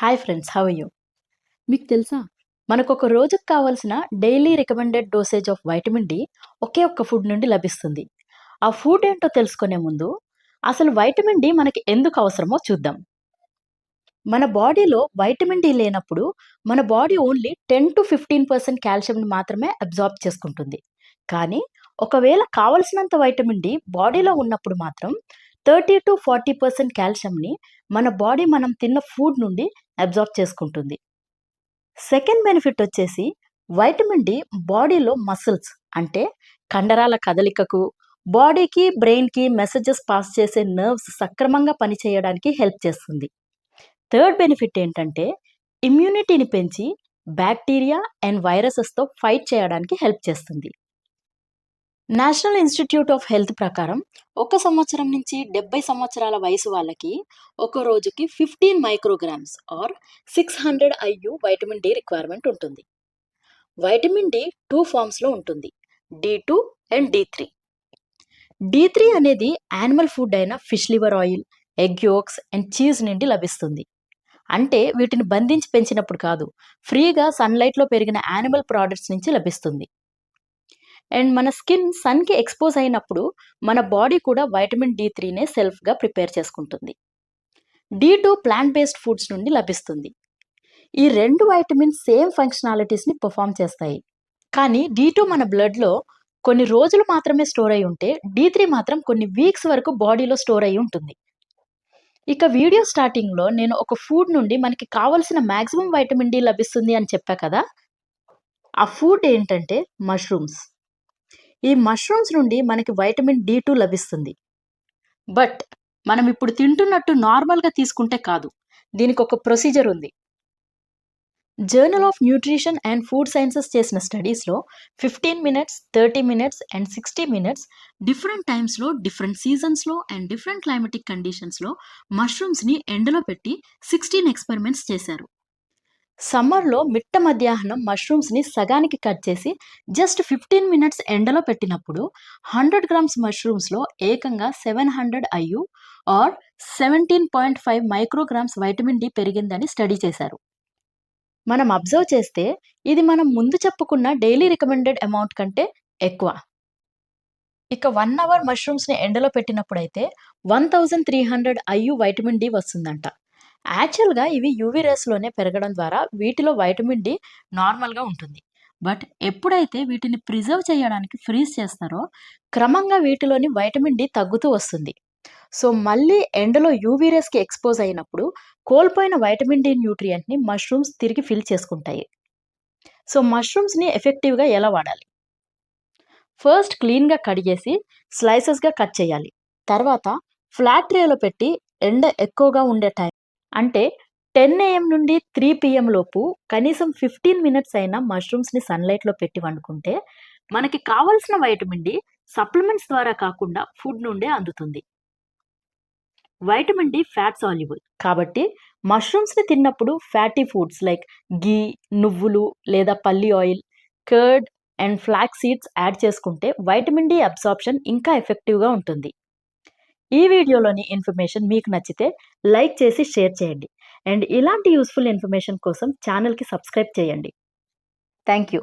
Hi friends how you మీకు తెలుసా? మనకు ఒక రోజుకు కావాల్సిన daily recommended dosage of vitamin D ఒకే ఒక్క ఫుడ్ నుండి లభిస్తుంది. ఆ ఫుడ్ ఏంటో తెలుసుకునే ముందు అసలు వైటమిన్ డి మనకి ఎందుకు అవసరమో చూద్దాం. మన బాడీలో వైటమిన్ డి లేనప్పుడు మన body only ten to fifteen percent కాల్షియంని మాత్రమే అబ్జార్బ్ చేసుకుంటుంది. కానీ ఒకవేళ కావలసినంత వైటమిన్ డి బాడీలో ఉన్నప్పుడు మాత్రం థర్టీ టు ఫార్టీ పర్సెంట్ కాల్షియంని మన బాడీ మనం తిన్న ఫుడ్ నుండి అబ్జార్బ్ చేసుకుంటుంది. సెకండ్ బెనిఫిట్ వచ్చేసి వైటమిన్ డి బాడీలో మసిల్స్ అంటే కండరాల కదలికకు బాడీకి బ్రెయిన్కి మెసేజెస్ పాస్ చేసే నర్వ్స్ సక్రమంగా పనిచేయడానికి హెల్ప్ చేస్తుంది. థర్డ్ బెనిఫిట్ ఏంటంటే ఇమ్యూనిటీని పెంచి బ్యాక్టీరియా అండ్ వైరసెస్తో ఫైట్ చేయడానికి హెల్ప్ చేస్తుంది. నేషనల్ ఇన్స్టిట్యూట్ ఆఫ్ హెల్త్ ప్రకారం ఒక సంవత్సరం నుంచి డెబ్బై సంవత్సరాల వయసు వాళ్ళకి ఒక రోజుకి fifteen micrograms or six hundred IU vitamin D requirement ఉంటుంది. వైటమిన్ డి టూ ఫామ్స్లో ఉంటుంది. D two and D three. D three అనేది యానిమల్ ఫుడ్ అయిన fish liver oil egg yolks and cheese నుండి లభిస్తుంది. అంటే వీటిని బంధించి పెంచినప్పుడు కాదు ఫ్రీగా సన్లైట్లో పెరిగిన యానిమల్ ప్రోడక్ట్స్ నుంచి లభిస్తుంది. అండ్ మన స్కిన్ సన్కి ఎక్స్పోజ్ అయినప్పుడు మన బాడీ కూడా వైటమిన్ డి త్రీనే సెల్ఫ్గా ప్రిపేర్ చేసుకుంటుంది. D two plant based foods నుండి లభిస్తుంది. ఈ రెండు వైటమిన్ సేమ్ ఫంక్షనాలిటీస్ని పర్ఫామ్ చేస్తాయి. కానీ డి టూ మన బ్లడ్లో కొన్ని రోజులు మాత్రమే స్టోర్ అయి ఉంటే డి త్రీ మాత్రం కొన్ని వీక్స్ వరకు బాడీలో స్టోర్ అయి ఉంటుంది. ఇక వీడియో స్టార్టింగ్లో నేను ఒక ఫుడ్ నుండి మనకి కావలసిన మ్యాక్సిమం వైటమిన్ డి లభిస్తుంది అని చెప్పా కదా? ఆ ఫుడ్ ఏంటంటే మష్రూమ్స్. ఈ మష్రూమ్స్ నుండి మనకి వైటమిన్ డి టూ లభిస్తుంది. బట్ మనం ఇప్పుడు తింటున్నట్టు నార్మల్గా తీసుకుంటే కాదు. దీనికి ఒక ప్రొసీజర్ ఉంది. Journal of Nutrition and Food Sciences చేసిన స్టడీస్లో fifteen minutes thirty minutes and sixty minutes different టైమ్స్లో డిఫరెంట్ సీజన్స్లో అండ్ డిఫరెంట్ క్లైమేటిక్ కండిషన్స్లో మష్రూమ్స్ని ఎండలో పెట్టి సిక్స్టీన్ ఎక్స్పెరిమెంట్స్ చేశారు. సమ్మర్లో మిట్ట మధ్యాహ్నం మష్రూమ్స్ని సగానికి కట్ చేసి జస్ట్ ఫిఫ్టీన్ మినిట్స్ ఎండలో పెట్టినప్పుడు హండ్రెడ్ గ్రామ్స్ మష్రూమ్స్లో ఏకంగా seven hundred IU or seventeen point five micrograms vitamin D పెరిగిందని స్టడీ చేశారు. మనం అబ్జర్వ్ చేస్తే ఇది మనం ముందు చెప్పుకున్న డైలీ రికమెండెడ్ అమౌంట్ కంటే ఎక్కువ. ఇక వన్ అవర్ మష్రూమ్స్ని ఎండలో పెట్టినప్పుడైతే one thousand three hundred IU vitamin D వస్తుందంట. యాక్చువల్గా ఇవి యూవీ రేస్లోనే పెరగడం ద్వారా వీటిలో వైటమిన్ డి నార్మల్గా ఉంటుంది. బట్ ఎప్పుడైతే వీటిని ప్రిజర్వ్ చేయడానికి ఫ్రీజ్ చేస్తారో క్రమంగా వీటిలోని వైటమిన్ డి తగ్గుతూ వస్తుంది. సో మళ్ళీ ఎండలో యూవీ రేస్కి ఎక్స్పోజ్ అయినప్పుడు కోల్పోయిన వైటమిన్ డి న్యూట్రియంట్ని మష్రూమ్స్ తిరిగి ఫిల్ చేసుకుంటాయి. సో మష్రూమ్స్ని ఎఫెక్టివ్గా ఎలా వాడాలి? ఫస్ట్ క్లీన్గా కడిగేసి స్లైసెస్గా కట్ చేయాలి. తర్వాత ఫ్లాట్ ట్రేలో పెట్టి ఎండ ఎక్కువగా ఉండే టైం అంటే టెన్ ఏఎం నుండి త్రీ పిఎం లోపు కనీసం ఫిఫ్టీన్ మినిట్స్ అయినా మష్రూమ్స్ని సన్లైట్లో పెట్టి వండుకుంటే మనకి కావలసిన వైటమిన్ డి సప్లిమెంట్స్ ద్వారా కాకుండా ఫుడ్ నుండే అందుతుంది. Vitamin D fat soluble. కాబట్టి మష్రూమ్స్ని తిన్నప్పుడు ఫ్యాటీ ఫుడ్స్ లైక్ గీ నువ్వులు లేదా పల్లి oil curd and flax seeds add చేసుకుంటే వైటమిన్ డి అబ్సార్ప్షన్ ఇంకా ఎఫెక్టివ్గా ఉంటుంది. ఈ వీడియోలోని ఇన్ఫర్మేషన్ మీకు నచ్చితే లైక్ చేసి షేర్ చేయండి. అండ్ ఇలాంటి యూస్ఫుల్ ఇన్ఫర్మేషన్ కోసం ఛానల్కి సబ్స్క్రైబ్ చేయండి. Thank you.